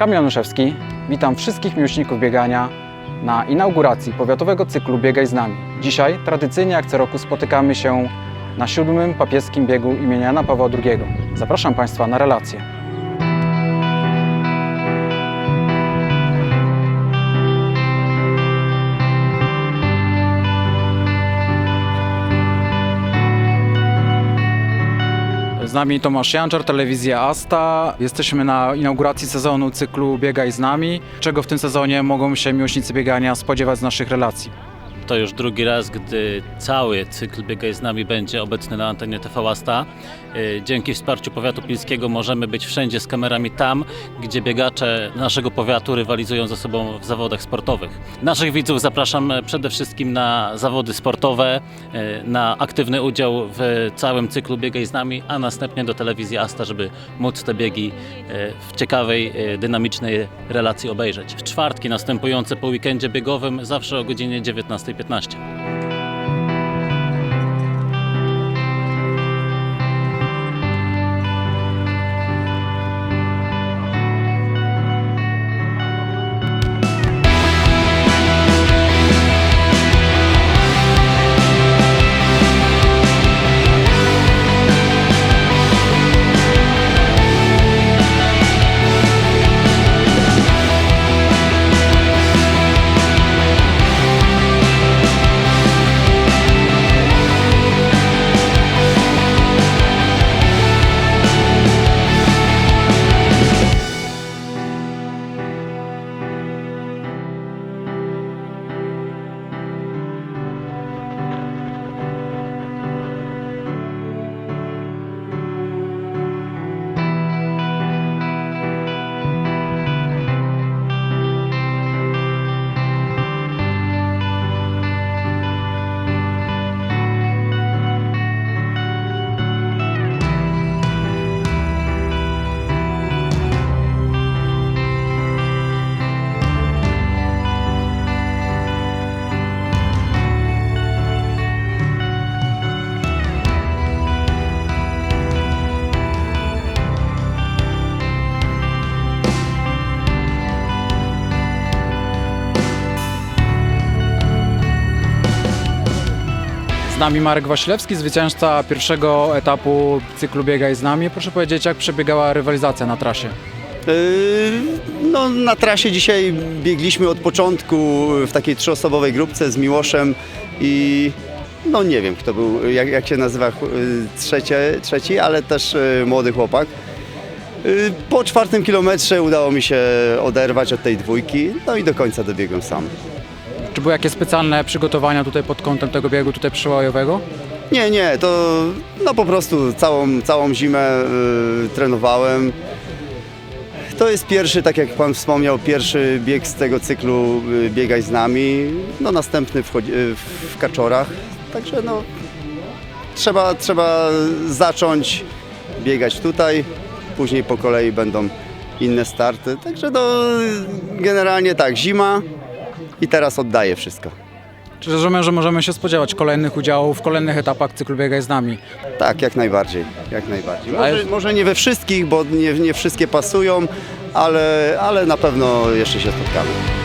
Kamil Januszewski, witam wszystkich miłośników biegania na inauguracji powiatowego cyklu Biegaj z nami. Dzisiaj, tradycyjnie jak co roku, spotykamy się na siódmym papieskim biegu imienia Jana Pawła II. Zapraszam Państwa na relację. Z nami Tomasz Janczar, telewizja Asta. Jesteśmy na inauguracji sezonu cyklu Biegaj z nami. Czego w tym sezonie mogą się miłośnicy biegania spodziewać z naszych relacji? To już drugi raz, gdy cały cykl Biegaj z nami będzie obecny na antenie TV Asta. Yy, Dzięki wsparciu powiatu pilskiego możemy być wszędzie z kamerami tam, gdzie biegacze naszego powiatu rywalizują ze sobą w zawodach sportowych. Naszych widzów zapraszam przede wszystkim na zawody sportowe, yy, na aktywny udział w całym cyklu Biegaj z nami, a następnie do telewizji Asta, żeby móc te biegi yy, w ciekawej, dynamicznej relacji obejrzeć. W czwartki następujące po weekendzie biegowym zawsze o godzinie 19.15. Z nami Marek Wasilewski, zwycięzca pierwszego etapu cyklu Biegaj z nami. Proszę powiedzieć, jak przebiegała rywalizacja na trasie? Yy, No, na trasie dzisiaj biegliśmy od początku w takiej trzyosobowej grupce z Miłoszem i no nie wiem kto był, jak, jak się nazywa yy, trzecie, trzeci, ale też yy, młody chłopak. Po czwartym kilometrze udało mi się oderwać od tej dwójki, no i do końca dobiegłem sam. Czy były jakieś specjalne przygotowania tutaj pod kątem tego biegu tutaj przełajowego? Nie, nie, to no po prostu całą, całą zimę y, trenowałem. To jest pierwszy, tak jak Pan wspomniał, pierwszy bieg z tego cyklu y, Biegaj z nami. No następny wchodzi, y, w Kaczorach. Także no trzeba, trzeba zacząć biegać tutaj. Później po kolei będą inne starty. Także no generalnie tak, zima i teraz oddaję wszystko. Czy rozumiem, że możemy się spodziewać kolejnych udziałów w kolejnych etapach cyklu Biegaj z nami? Tak, jak najbardziej, jak najbardziej. Może, może nie we wszystkich, bo nie, nie wszystkie pasują, ale, ale na pewno jeszcze się spotkamy.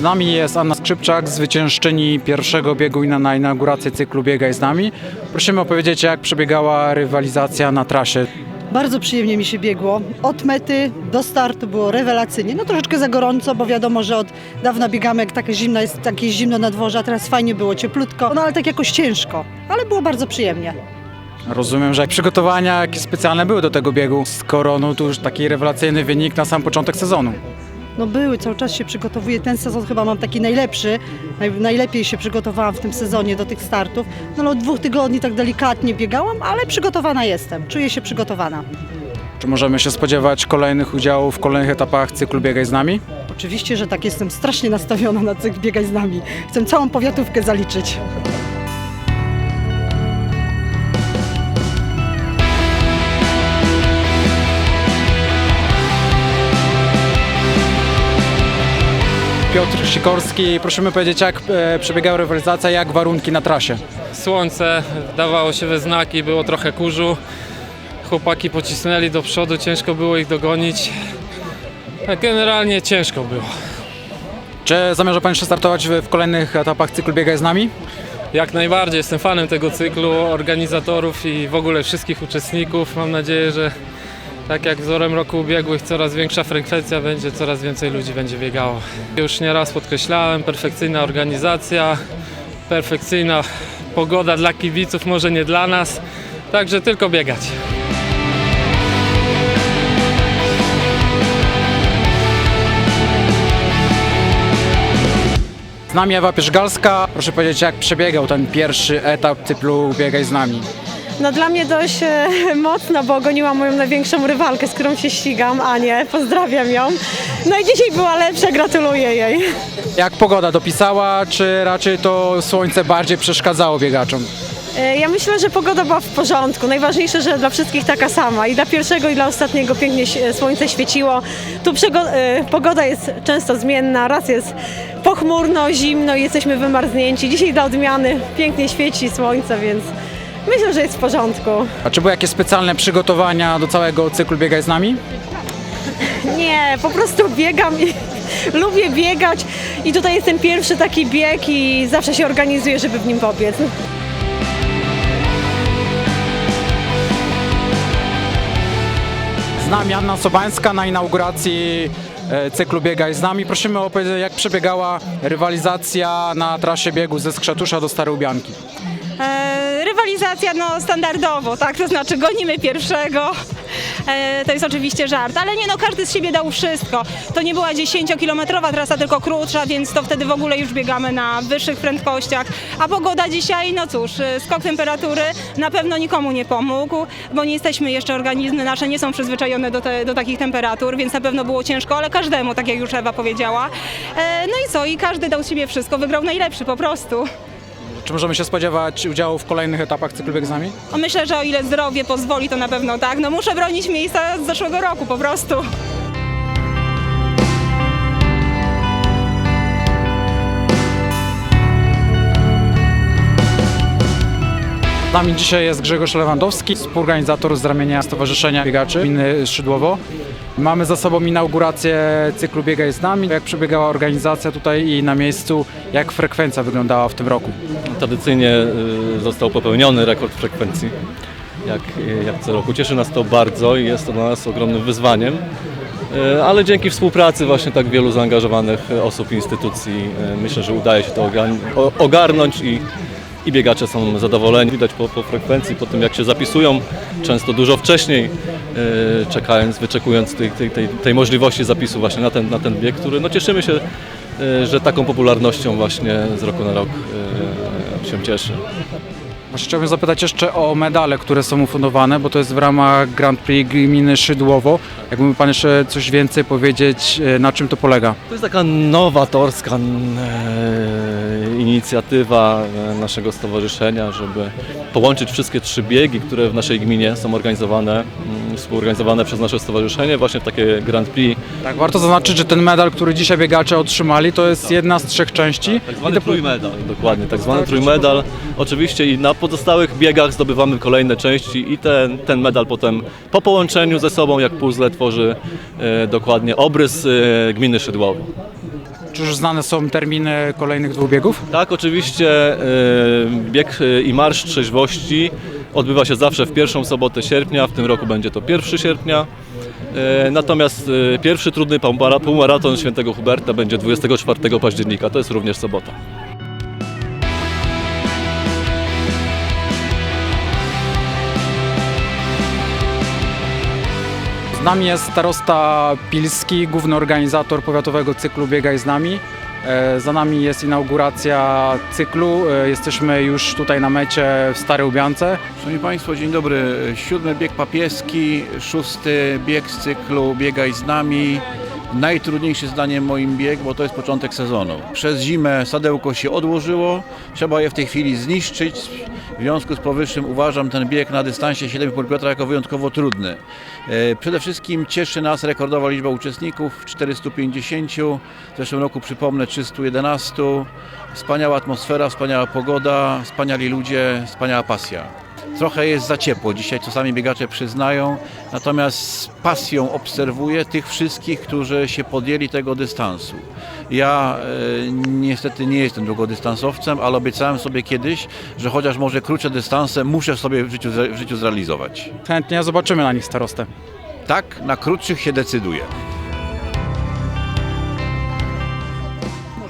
Z nami jest Anna Skrzypczak, zwyciężczyni pierwszego biegu na, na inaugurację cyklu Biegaj z nami. Prosimy opowiedzieć, jak przebiegała rywalizacja na trasie. Bardzo przyjemnie mi się biegło. Od mety do startu było rewelacyjnie. No troszeczkę za gorąco, bo wiadomo, że od dawna biegamy, jak takie zimno jest, takie zimno na dworze, a teraz fajnie było, cieplutko. No ale tak jakoś ciężko, ale było bardzo przyjemnie. Rozumiem, że przygotowania jakieś specjalne były do tego biegu, skoro no, tu już taki rewelacyjny wynik na sam początek sezonu. No były, cały czas się przygotowuję. Ten sezon chyba mam taki najlepszy. Naj, najlepiej się przygotowałam w tym sezonie do tych startów. No ale od dwóch tygodni tak delikatnie biegałam, ale przygotowana jestem. Czuję się przygotowana. Czy możemy się spodziewać kolejnych udziałów w kolejnych etapach cyklu Biegaj z nami? Oczywiście, że tak jestem strasznie nastawiona na cykl biegać z nami. Chcę całą powiatówkę zaliczyć. Piotr Sikorski. Prosimy powiedzieć, jak e, przebiegała rywalizacja, jak warunki na trasie? Słońce dawało się we znaki, było trochę kurzu. Chłopaki pocisnęli do przodu, ciężko było ich dogonić. A Generalnie ciężko było. Czy zamierza Pan jeszcze startować w, w kolejnych etapach cyklu Biegaj z nami? Jak najbardziej jestem fanem tego cyklu, organizatorów i w ogóle wszystkich uczestników. Mam nadzieję, że tak jak wzorem roku ubiegłych, coraz większa frekwencja będzie, coraz więcej ludzi będzie biegało. Już nieraz podkreślałem, perfekcyjna organizacja, perfekcyjna pogoda dla kibiców, może nie dla nas, także tylko biegać. Z nami Ewa Pierzgalska. Proszę powiedzieć, jak przebiegał ten pierwszy etap cyklu Biegaj z nami? No dla mnie dość e, mocno, bo goniłam moją największą rywalkę, z którą się ścigam, Anię. Pozdrawiam ją. No i dzisiaj była lepsza, gratuluję jej. Jak pogoda dopisała, czy raczej to słońce bardziej przeszkadzało biegaczom? E, Ja myślę, że pogoda była w porządku. Najważniejsze, że dla wszystkich taka sama. I dla pierwszego, i dla ostatniego pięknie słońce świeciło. Tu e, pogoda jest często zmienna. Raz jest pochmurno, zimno i jesteśmy wymarznięci. Dzisiaj dla odmiany pięknie świeci słońce, więc myślę, że jest w porządku. A czy były jakieś specjalne przygotowania do całego cyklu Biegaj z nami? Nie, po prostu biegam i lubię biegać i tutaj jest ten pierwszy taki bieg i zawsze się organizuję, żeby w nim pobiec. Z nami Anna Sobańska na inauguracji e, cyklu Biegaj z nami. Prosimy o opowiedzieć, jak przebiegała rywalizacja na trasie biegu ze Skrzatusza do Starej Ubianki. E, rywalizacja no standardowo, tak, to znaczy gonimy pierwszego. E, to jest oczywiście żart, ale nie no, każdy z siebie dał wszystko. To nie była 10-kilometrowa trasa, tylko krótsza, więc to wtedy w ogóle już biegamy na wyższych prędkościach. A pogoda dzisiaj, no cóż, e, skok temperatury na pewno nikomu nie pomógł, bo nie jesteśmy jeszcze, organizmy nasze nie są przyzwyczajone do, te, do takich temperatur, więc na pewno było ciężko, ale każdemu, tak jak już Ewa powiedziała. E, no i co, i każdy dał z siebie wszystko, wygrał najlepszy po prostu. Czy możemy się spodziewać udziału w kolejnych etapach cyklu Biegaj z nami? Myślę, że o ile zdrowie pozwoli, to na pewno tak. No muszę bronić miejsca z zeszłego roku po prostu. Z nami dzisiaj jest Grzegorz Lewandowski, współorganizator z ramienia Stowarzyszenia Biegaczy Gminy Szydłowo. Mamy za sobą inaugurację cyklu Biegaj z nami. Jak przebiegała organizacja tutaj i na miejscu, jak frekwencja wyglądała w tym roku? Tradycyjnie y, został popełniony rekord frekwencji, jak, jak co roku. Cieszy nas to bardzo i jest to dla nas ogromnym wyzwaniem. Y, Ale dzięki współpracy właśnie tak wielu zaangażowanych osób i instytucji y, myślę, że udaje się to ogarnąć i, i biegacze są zadowoleni. Widać po, po frekwencji, po tym jak się zapisują, często dużo wcześniej, y, czekając, wyczekując tej, tej, tej, tej możliwości zapisu właśnie na ten, na ten bieg, który no cieszymy się, y, że taką popularnością właśnie z roku na rok y, się cieszy. Właśnie chciałbym zapytać jeszcze o medale, które są ufundowane, bo to jest w ramach Grand Prix Gminy Szydłowo. Jakby Pan jeszcze coś więcej powiedzieć, e, na czym to polega? To jest taka nowatorska e, inicjatywa e, naszego stowarzyszenia, żeby połączyć wszystkie trzy biegi, które w naszej gminie są organizowane, współorganizowane przez nasze stowarzyszenie, właśnie w takie Grand Prix. Tak, warto zaznaczyć, że ten medal, który dzisiaj biegacze otrzymali, to jest jedna z trzech części. Tak zwany trójmedal, dokładnie, tak zwany trójmedal. Oczywiście i na pozostałych biegach zdobywamy kolejne części i ten, ten medal potem po połączeniu ze sobą, jak puzzle, tworzy e, dokładnie obrys e, gminy Szydłowo. Czy już znane są terminy kolejnych dwóch biegów? Tak, oczywiście e, bieg e, i marsz trzeźwości odbywa się zawsze w pierwszą sobotę sierpnia, w tym roku będzie to 1 sierpnia. E, Natomiast e, pierwszy trudny półmara- półmaraton Świętego Huberta będzie 24 października, to jest również sobota. Z nami jest starosta Pilski, główny organizator powiatowego cyklu Biegaj z nami. E, Za nami jest inauguracja cyklu. E, Jesteśmy już tutaj na mecie w Starej Ubiance. Szanowni Państwo, dzień dobry. Siódmy bieg papieski, szósty bieg z cyklu Biegaj z nami. Najtrudniejszy zdaniem moim bieg, bo to jest początek sezonu. Przez zimę sadełko się odłożyło, trzeba je w tej chwili zniszczyć. W związku z powyższym uważam ten bieg na dystansie 7,5 km jako wyjątkowo trudny. E, Przede wszystkim cieszy nas rekordowa liczba uczestników 450, w zeszłym roku przypomnę 311. Wspaniała atmosfera, wspaniała pogoda, wspaniali ludzie, wspaniała pasja. Trochę jest za ciepło, dzisiaj to sami biegacze przyznają, natomiast z pasją obserwuję tych wszystkich, którzy się podjęli tego dystansu. Ja e, niestety nie jestem długodystansowcem, ale obiecałem sobie kiedyś, że chociaż może krótsze dystanse muszę sobie w życiu, w życiu zrealizować. Chętnie zobaczymy na nich starostę. Tak, na krótszych się decyduję.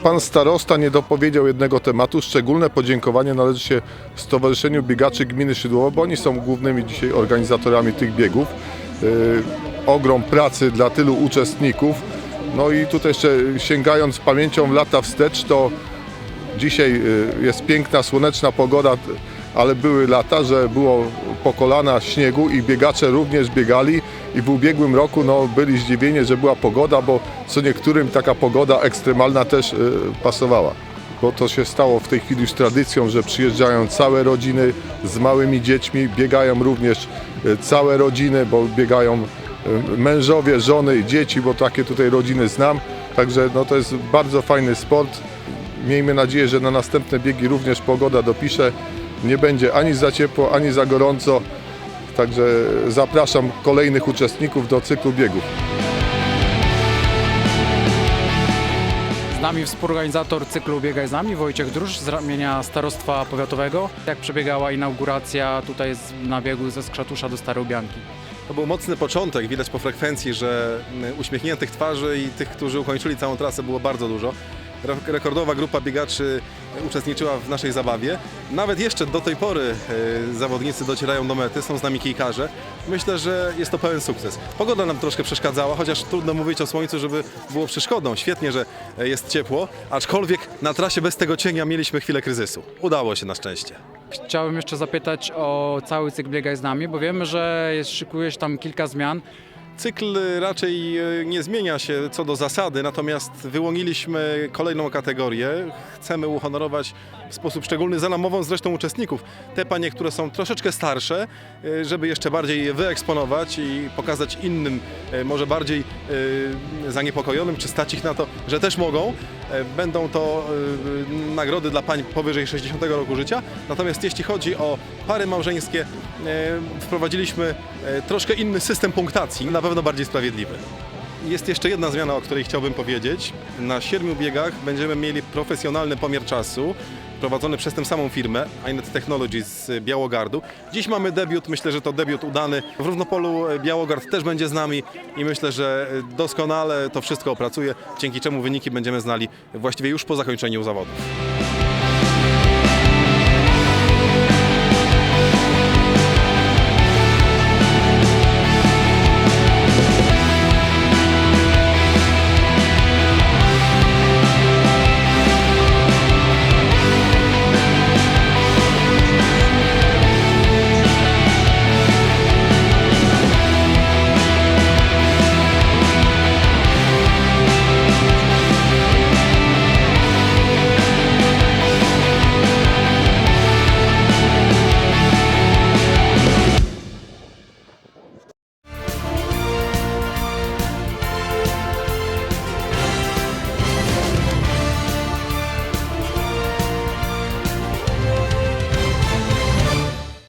Pan starosta nie dopowiedział jednego tematu. Szczególne podziękowanie należy się Stowarzyszeniu Biegaczy Gminy Szydłowo, bo oni są głównymi dzisiaj organizatorami tych biegów. Yy, ogrom pracy dla tylu uczestników. No i tutaj jeszcze sięgając pamięcią lata wstecz, to dzisiaj yy, jest piękna, słoneczna pogoda, ale były lata, że było po kolana śniegu i biegacze również biegali i w ubiegłym roku no, byli zdziwieni, że była pogoda, bo co niektórym taka pogoda ekstremalna też yy, pasowała. Bo to się stało w tej chwili już tradycją, że przyjeżdżają całe rodziny z małymi dziećmi, biegają również yy, całe rodziny, bo biegają yy, mężowie, żony i dzieci, bo takie tutaj rodziny znam. Także no, to jest bardzo fajny sport. Miejmy nadzieję, że na następne biegi również pogoda dopisze. Nie będzie ani za ciepło, ani za gorąco. Także zapraszam kolejnych uczestników do cyklu biegów. Z nami współorganizator cyklu Biegaj z nami, Wojciech Drusz z ramienia Starostwa Powiatowego. Jak przebiegała inauguracja tutaj z, na biegu ze Skrzatusza do Starej Bianki? To był mocny początek, widać po frekwencji, że mm, uśmiechniętych twarzy i tych, którzy ukończyli całą trasę było bardzo dużo. Re- Rekordowa grupa biegaczy uczestniczyła w naszej zabawie. Nawet jeszcze do tej pory e, zawodnicy docierają do mety, są z nami kijkarze. Myślę, że jest to pełen sukces. Pogoda nam troszkę przeszkadzała, chociaż trudno mówić o słońcu, żeby było przeszkodą. Świetnie, że e, jest ciepło, aczkolwiek na trasie bez tego cienia mieliśmy chwilę kryzysu. Udało się na szczęście. Chciałem jeszcze zapytać o cały cykl Biegaj z nami, bo wiemy, że jest, szykujesz tam kilka zmian. Cykl raczej e, nie zmienia się co do zasady, natomiast wyłoniliśmy kolejną kategorię. Chcemy uhonorować w sposób szczególny za namową zresztą uczestników. Te panie, które są troszeczkę starsze, e, żeby jeszcze bardziej je wyeksponować i pokazać innym, e, może bardziej zaniepokojonym, czy stać ich na to, że też mogą. E, Będą to e, nagrody dla pań powyżej 60 roku życia. Natomiast jeśli chodzi o pary małżeńskie, e, wprowadziliśmy troszkę inny system punktacji, na pewno bardziej sprawiedliwy. Jest jeszcze jedna zmiana, o której chciałbym powiedzieć. Na siedmiu biegach będziemy mieli profesjonalny pomiar czasu prowadzony przez tę samą firmę, Inet Technologies z Białogardu. Dziś mamy debiut, myślę, że to debiut udany. W Równopolu e, Białogard też będzie z nami i myślę, że e, doskonale to wszystko opracuje, dzięki czemu wyniki będziemy znali właściwie już po zakończeniu zawodów.